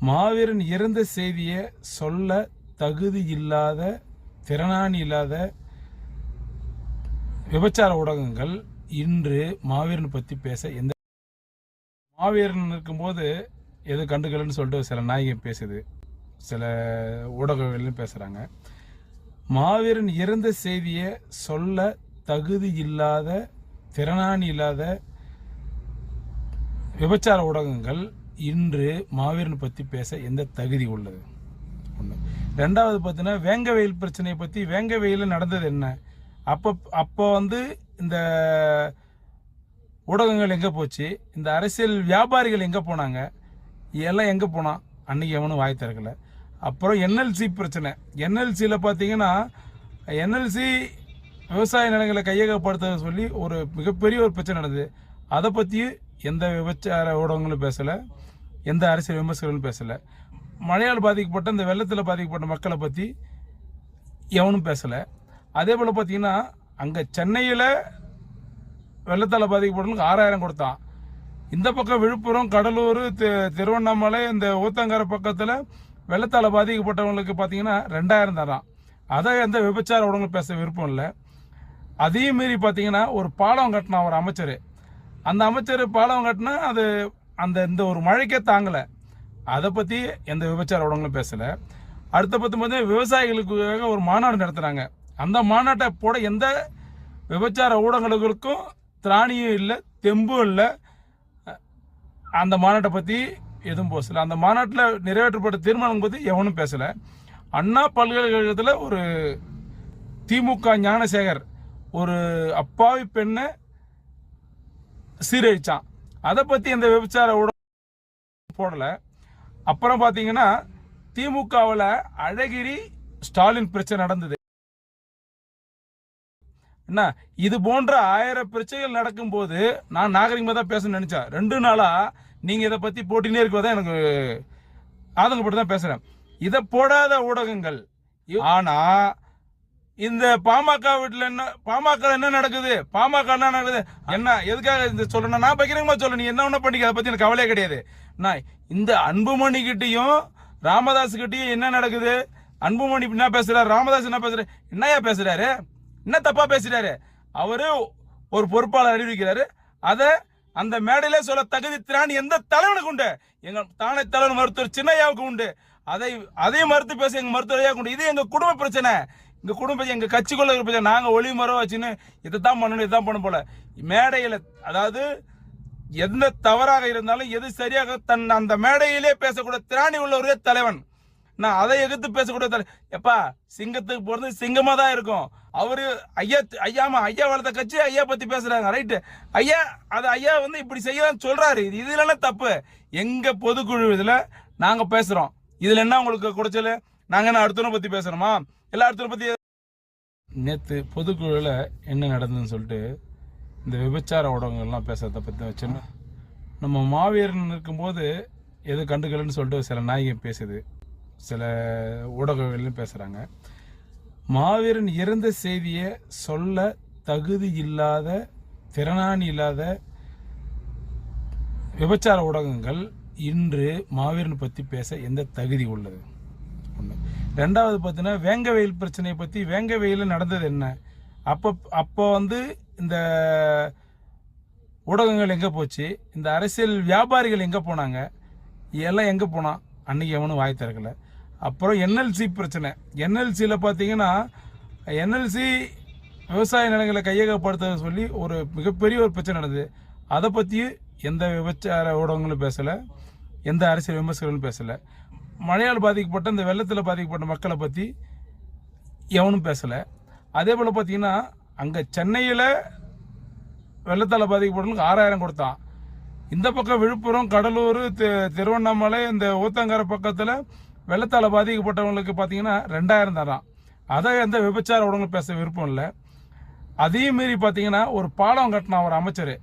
மாவீரன் இறந்த செய்தியை சொல்ல தகுதி இல்லாத திறனாணி இல்லாத விபச்சார ஊடகங்கள் இன்று மாவீரன் பற்றி பேச எந்த மாவீரன் இருக்கும்போது எது கண்டுக்கலன்னு சொல்லிட்டு சில நாயகி பேசுது. சில ஊடகங்கள்லையும் பேசுகிறாங்க மாவீரன் இறந்த செய்தியை சொல்ல தகுதி இல்லாத திறனாணி இல்லாத விபச்சார ஊடகங்கள் இன்று மாவீரன் பற்றி பேச எந்த தகுதி உள்ளது? ஒன்று ரெண்டாவது பார்த்தீங்கன்னா வேங்க வெயில் பிரச்சனையை பற்றி வேங்க வெயிலில் நடந்தது என்ன? அப்போ அப்போ வந்து இந்த ஊடகங்கள் எங்கே போச்சு? இந்த அரசியல் வியாபாரிகள் எங்கே போனாங்க? எல்லாம் எங்கே போனான் அன்னைக்கு எவனும் வாய் திறக்கலை. அப்புறம் என்எல்சி பிரச்சனை. என்எல்சியில் பார்த்தீங்கன்னா என்எல்சி விவசாய நிலங்களை கையகப்படுத்த சொல்லி ஒரு மிகப்பெரிய ஒரு பிரச்சனை நடந்தது. அதை பற்றி எந்த விபச்சார ஊடகங்களும் பேசலை. எந்த அரசியல் விமர்சகர்களும் பேசலை. மழையால் பாதிக்கப்பட்ட இந்த வெள்ளத்தில் பாதிக்கப்பட்ட மக்களை பற்றி எவனும் பேசலை. அதே போல் பார்த்தீங்கன்னா அங்கே சென்னையில் வெள்ளத்தால் பாதிக்கப்பட்டவங்களுக்கு ஆறாயிரம் கொடுத்தான் இந்த பக்கம் விழுப்புரம் கடலூர் திருவண்ணாமலை இந்த ஊத்தங்கரை பக்கத்தில் வெள்ளத்தால் பாதிக்கப்பட்டவங்களுக்கு பார்த்தீங்கன்னா ரெண்டாயிரம் தரான். அதை எந்த விபச்சார ஊடகங்களும் பேச விருப்பம் இல்லை. அதையும் மீறி பார்த்தீங்கன்னா ஒரு பாலம் கட்டினான் ஒரு அமைச்சர். அந்த அமைச்சர் பாலம் கட்டினா அது அந்த இந்த ஒரு மழைக்கே தாங்கலை. அதை பற்றி எந்த விபச்சார ஊடகங்களும் பேசலை. அடுத்த பத்து பார்த்தீங்கன்னா விவசாயிகளுக்காக ஒரு மாநாடு நடத்துகிறாங்க அந்த மாநாட்டை போட எந்த விபச்சார ஊடகங்களுக்கும் திராணியும் இல்லை தெம்பும் இல்லை. அந்த மாநாட்டை பற்றி எதுவும் பேசலை. அந்த மாநாட்டில் நிறைவேற்றப்பட்ட தீர்மானம் பற்றி எவனும் பேசலை. அண்ணா பல்கலைக்கழகத்தில் ஒரு திமுக ஞானசேகர் ஒரு அப்பாவி பெண்ணை சீரழிச்சான். அதை பற்றி இந்த விபச்சார ஊடகம் போடலை. அப்புறம் பார்த்தீங்கன்னா திமுகவில் அழகிரி ஸ்டாலின் பிரச்சனை நடந்தது. என்ன? இது போன்ற ஆயிரம் பிரச்சனைகள் நடக்கும்போது நான் நாகரிகமாக தான் பேசணும்னு நினைச்சேன். ரெண்டு நாளா நீங்க இதை பத்தி போட்டினே இருக்கிறதா எனக்கு ஆதங்கப்பட்டு தான் பேசுறேன். இதை போடாத ஊடகங்கள். ஆனா இந்த பாமக வீட்டுல என்ன பாமக என்ன நடக்குது? பாமக என்ன நடக்குது? என்ன எதுக்காக இந்த சொல்லணும் நான் பகிரங்கமா சொல்ல நீ என்ன ஒண்ணு பண்ணிக்க அதை பத்தி எனக்கு கவலையே கிடையாது. நான் இந்த அன்புமணி கிட்டேயும் ராமதாஸ் கிட்டயும் என்ன நடக்குது? அன்புமணி என்ன பேசுறாரு? ராமதாஸ் என்ன பேசுறாரு? என்னையா பேசுறாரு? என்ன தப்பா பேசுறாரு? அவரு ஒரு பொறுப்பாளர் அறிவிக்கிறாரு. அத அந்த மேடையில சொல்ல தகுதி திராணி எந்த தலைவனுக்கு உண்டு? எங்க தானே தலைவர் மருத்துவர் சின்னையாவுக்கு உண்டு. அதை அதையும் மறுத்து பேச எங்க மருத்துவரையா உண்டு. இது எங்க குடும்ப பிரச்சனை. எங்க குடும்பத்தை எங்கள் எங்க கட்சிக்குள்ள இருக்கிற நாங்க ஒளி மரம் வச்சுன்னு இதைத்தான் பண்ணணும் இதான் பண்ண போல. மேடையில அதாவது எந்த தவறாக இருந்தாலும் எது சரியாக தன் அந்த மேடையிலே பேசக்கூடிய திராணி உள்ள ஒரே தலைவன். நான் அதை எதிர்த்து பேசக்கூடிய தலை எப்பா சிங்கத்துக்கு போறது சிங்கமா தான் இருக்கும். அவரு ஐயா ஐயாமா ஐயா வளர்த்த கட்சி ஐயா பத்தி பேசுறாங்க ரைட்டு ஐயா அது ஐயா வந்து இப்படி செய்யலாம் சொல்றாரு. இது இதுல தப்பு. எங்க பொதுக்குழு இதுல நாங்க பேசுறோம். இதுல என்ன உங்களுக்கு குறைச்சல்? நாங்க என்ன அடுத்தவனை பத்தி பேசுறோமா எல்லா அடுத்தவனை பத்தி நேத்து பொதுக்குழுல என்ன நடந்ததுன்னு சொல்லிட்டு இந்த விபச்சார ஊடகங்கள்லாம் பேசுறத பற்றி வச்சுன்னா நம்ம மாவீரன் இருக்கும்போது எது கண்டுக்கலன்னு சொல்லிட்டு சில நாயகி பேசுது. சில ஊடகங்கள்லையும் பேசுகிறாங்க மாவீரன் இறந்த செய்தியை சொல்ல தகுதி இல்லாத திறனாணி இல்லாத விபச்சார ஊடகங்கள் இன்று மாவீரன் பற்றி பேச எந்த தகுதி உள்ளது? ஒன்று ரெண்டாவது பார்த்தீங்கன்னா வேங்க வெயில் பிரச்சனையை பற்றி வேங்க வெயிலில் நடந்தது என்ன? அப்போ அப்போ வந்து இந்த ஊடகங்கள் எங்கே போச்சு? இந்த அரசியல் வியாபாரிகள் எங்கே போனாங்க? எல்லாம் எங்கே போனான் அன்னைக்கு எவனும் வாய் திறக்கல. அப்புறம் என்எல்சி பிரச்சனை. என்எல்சியில் பார்த்தீங்கன்னா என்எல்சி விவசாய நிலங்களை கையகப்படுத்த சொல்லி ஒரு மிகப்பெரிய ஒரு பிரச்சனை நடந்தது. அதை பற்றியும் எந்த விபச்சார ஊடகங்களும் பேசலை. எந்த அரசியல் விமர்சகர்களும் பேசலை. மழையால் பாதிக்கப்பட்ட இந்த வெள்ளத்தில் பாதிக்கப்பட்ட மக்களை பற்றி எவனும் பேசலை. அதே போல் பார்த்தீங்கன்னா அங்கே சென்னையில் வெள்ளத்தால் பாதிக்கப்பட்டவங்களுக்கு ஆறாயிரம் கொடுத்தான் இந்த பக்கம் விழுப்புரம் கடலூர் திருவண்ணாமலை இந்த ஊத்தங்கரை பக்கத்தில் வெள்ளத்தால் பாதிக்கப்பட்டவங்களுக்கு பார்த்தீங்கன்னா ரெண்டாயிரம் தரான். அதை எந்த விபச்சார உடங்களும் பேச விருப்பம் இல்லை. அதையும் மீறி பார்த்தீங்கன்னா ஒரு பாலம் கட்டினான் ஒரு அமைச்சர்.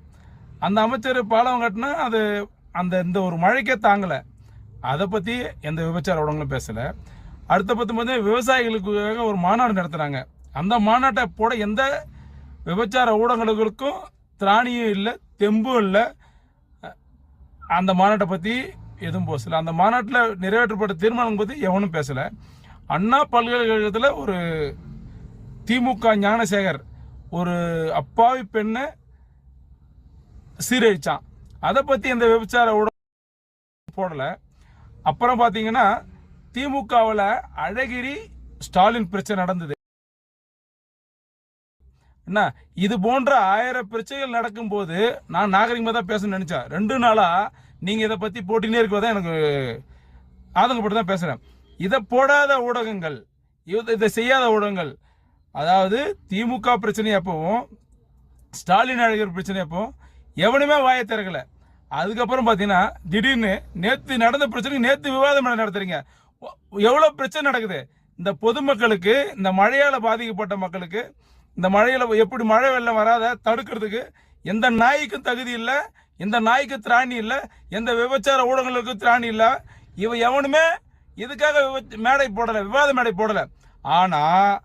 அந்த அமைச்சர் பாலம் கட்டினா அது அந்த இந்த ஒரு மழைக்கே தாங்கலை. அதை பற்றி எந்த விபச்சார ஊடகங்களும் பேசலை. அடுத்த பத்து பார்த்தீங்கன்னா விவசாயிகளுக்காக ஒரு மாநாடு நடத்துகிறாங்க அந்த மாநாட்டை போட எந்த விபச்சார ஊடகங்களுக்கும் திராணியும் இல்லை தெம்பும் இல்லை. அந்த மாநாட்டை பற்றி எதுவும் பேசலை. அந்த மாநாட்டில் நிறைவேற்றப்பட்ட தீர்மானம் பற்றி எவனும் பேசலை. அண்ணா பல்கலைக்கழகத்தில் ஒரு திமுக ஞானசேகர் ஒரு அப்பாவி பெண்ணை சீரழிச்சான். அதை பற்றி எந்த விபச்சார ஊடகம் போடலை. அப்புறம் பார்த்தீங்கன்னா திமுகவில் அழகிரி ஸ்டாலின் பிரச்சனை நடந்தது. என்ன? இது போன்ற ஆயிரம் பிரச்சனைகள் நடக்கும்போது நான் நாகரிகமாக தான் பேசணும்னு நினைச்சேன். ரெண்டு நாளாக நீங்கள் இதை பற்றி போட்டினே இருக்கிறதா எனக்கு ஆதங்கப்பட்டு தான் பேசுகிறேன் இதை போடாத ஊடகங்கள் இதை செய்யாத ஊடகங்கள் அதாவது திமுக பிரச்சனை எப்பவும் ஸ்டாலின் அழகர் பிரச்சனை எப்பவும் எவனுமே வாயை திறக்கலை. அதுக்கப்புறம் பார்த்தீங்கன்னா திடீர்னு நேற்று நடந்த பிரச்சனைக்கு நேற்று விவாதம் நடத்துறீங்க. எவ்வளோ பிரச்சனை நடக்குது? இந்த பொதுமக்களுக்கு இந்த மழையால் பாதிக்கப்பட்ட மக்களுக்கு இந்த மழையில் எப்படி மழை வெள்ளம் வராத தடுக்கிறதுக்கு எந்த நாய்க்கும் தகுதி இல்லை எந்த நாய்க்கு திராணி இல்லை எந்த விபச்சார ஊடகங்களுக்கும் திராணி இல்லை. இவ எவனுமே இதுக்காக விவ- மேடை போடலை விவாத மேடை போடலை. ஆனால்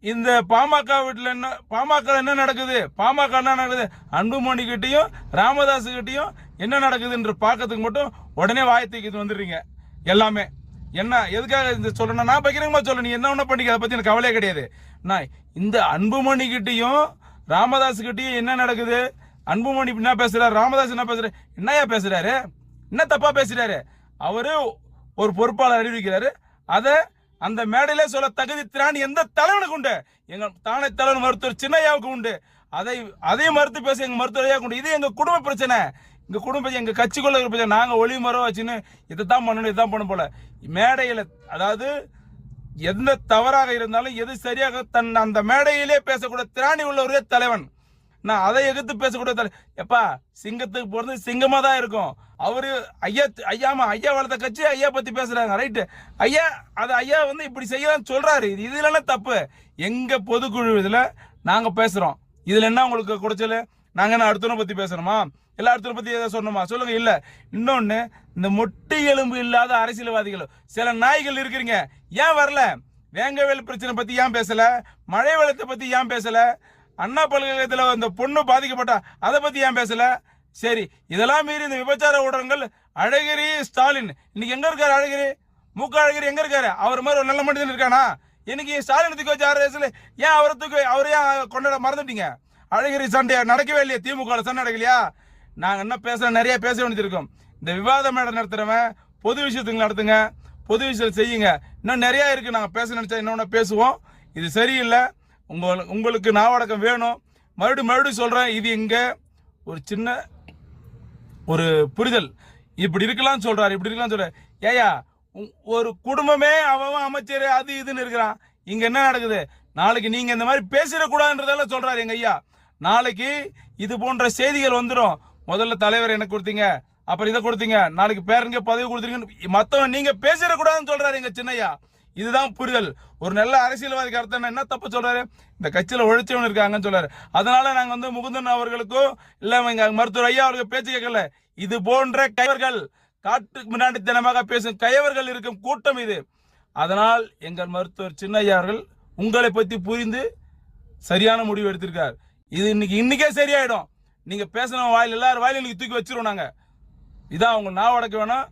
இந்த பாமக வீட்டில் என்ன பாமக என்ன நடக்குது? பாமக என்ன நடக்குது? அன்புமணி கிட்டையும் ராமதாஸ் கிட்டையும் என்ன நடக்குதுன்ற பார்க்கறதுக்கு மட்டும் உடனே வாயத்துக்கு இது வந்துடுறீங்க. எல்லாமே. என்ன எதுக்காக இந்த சொல்லணும் நான் பகிரங்கமா சொல்ல நீ என்ன ஒண்ணு பண்ணிக்க அதை பத்தி எனக்கு கவலையே கிடையாது. நான் இந்த அன்புமணி கிட்டையும் ராமதாஸ் கிட்டையும் என்ன நடக்குது? அன்புமணி என்ன பேசுறாரு? ராமதாஸ் என்ன பேசுறாரு? என்னையா பேசுறாரு? என்ன தப்பா பேசுறாரு? அவரு ஒரு பொறுப்பாளர் அறிவிக்கிறாரு. அதை அந்த மேடையிலே சொல்ல தகுதி திராணி எந்த தலைவனுக்கு உண்டு? எங்க தானே தலைவன் மருத்துவர் சின்னையாவுக்கு உண்டு. அதை அதையும் மறுத்து பேச எங்க மருத்துவரையா உண்டு. இது எங்க குடும்ப பிரச்சனை. எங்க குடும்ப எங்க கட்சிக்குள்ள இருக்கிற பிரச்சனை. நாங்க ஒளி மரம் வச்சுன்னு இதைத்தான் பண்ணணும் இதான் பண்ண போல. மேடையில அதாவது எந்த தவறாக இருந்தாலும் எது சரியாக தன் அந்த மேடையிலே பேசக்கூடிய திராணி உள்ள ஒரே தலைவன். நான் அதை எதிர்த்து பேசக்கூடிய தலை எப்பா சிங்கத்துக்கு போறது சிங்கமா தான் இருக்கும். அவரு ஐயா ஐயாமா ஐயா வளர்த்த கட்சி ஐயா பத்தி பேசுறாங்க ரைட்டு ஐயா அது ஐயா வந்து இப்படி செய்யலாம்னு சொல்றாரு. இது இதுல தப்பு? எங்க பொதுக்குழு இதுல நாங்க பேசுறோம். இதுல என்ன உங்களுக்கு குறைச்சல்? நாங்க என்ன அடுத்தவனை பத்தி பேசணுமா? எல்லா அடுத்தவனை பத்தி ஏதாவது சொல்லணுமா? சொல்லுங்க. இல்ல. இன்னொன்னு இந்த மொட்டை எலும்பு இல்லாத அரசியல்வாதிகள் சில நாய்கள் இருக்கிறீங்க. ஏன் வரல? வேங்கவேல் பிரச்சனை பத்தி ஏன் பேசல? மழை வெள்ளத்தை பத்தி ஏன் பேசல? அண்ணா பல்கலைக்கழகத்தில் அந்த பொண்ணு பாதிக்கப்பட்டா அதை பற்றி ஏன் பேசலை? சரி இதெல்லாம் மீறி இந்த விபச்சார ஊடகங்கள் அழகிரி ஸ்டாலின். இன்னைக்கு எங்கே இருக்காரு அழகிரி? மூக்க அழகிரி எங்கே இருக்காரு? அவர் மாதிரி ஒரு நல்ல மனிதன் இருக்கானா? இன்னைக்கு ஸ்டாலின் தூக்கி வச்ச ஆறு வயசுல ஏன் அவரை தூக்கி அவர் ஏன் கொண்டாட மறந்துட்டீங்க? அழகிரி சண்டை நடக்கவே இல்லையா திமுக சண்டை நடக்கலையா? நாங்கள் என்ன பேச நிறைய பேச வேண்டியது இருக்கும். இந்த விவாத மேடம் நடத்துகிறவன் பொது விஷயத்துக்கு நடத்துங்க பொது விஷயம் செய்யுங்க. இன்னும் நிறையா இருக்குது நாங்கள் பேச நினச்சா இன்னொன்று பேசுவோம். இது சரியில்லை. உங்கள் உங்களுக்கு நாவடக்கம் வேணும். மறுபடியும் மறுபடியும் சொல்கிறேன் இது இங்கே ஒரு சின்ன ஒரு புரிதல். இப்படி இருக்கலாம் சொல்கிறார் இப்படி இருக்கலாம் சொல்கிறார் ஏயா ஒரு குடும்பமே அவன் அமைச்சர் அது இதுன்னு இருக்கிறான். இங்கே என்ன நடக்குது? நாளைக்கு நீங்கள் இந்த மாதிரி பேசிடக்கூடாதுன்றதெல்லாம் சொல்கிறார் எங்கள் ஐயா. நாளைக்கு இது போன்ற செய்திகள் வந்துடும் முதல்ல தலைவர் எனக்கு கொடுத்தீங்க அப்புறம் இதை கொடுத்தீங்க. நாளைக்கு பேரனுக்கு பதவி கொடுத்துருங்க மற்றவன் நீங்கள் பேசிடக்கூடாதுன்னு சொல்றாரு எங்கள் சின்னையா. இதுதான் புரிதல். ஒரு நல்ல அரசியல்வாதிக்கு அர்த்தம் என்ன தப்பு சொல்றாரு? இந்த கட்சியில உழைச்சவன் இருக்காங்கன்னு சொல்றாரு. அதனால நாங்க வந்து முகுந்தன் அவர்களுக்கும் இல்ல எங்க மருத்துவர் ஐயா அவருக்கு பேச்சு கேட்கல. இது போன்ற கைவர்கள் காட்டுக்கு முன்னாடி தினமாக பேசும் கைவர்கள் இருக்கும் கூட்டம் இது. அதனால் எங்கள் மருத்துவர் சின்னையா அவர்கள் உங்களை பத்தி புரிந்து சரியான முடிவு எடுத்திருக்கார். இது இன்னைக்கு இன்னைக்கே சரியாயிடும். நீங்க பேசின வாயில் எல்லாரும் வாயிலும் இன்னைக்கு தூக்கி வச்சிருவோம் நாங்க. இதான் அவங்க நான் உடக்க வேணாம்.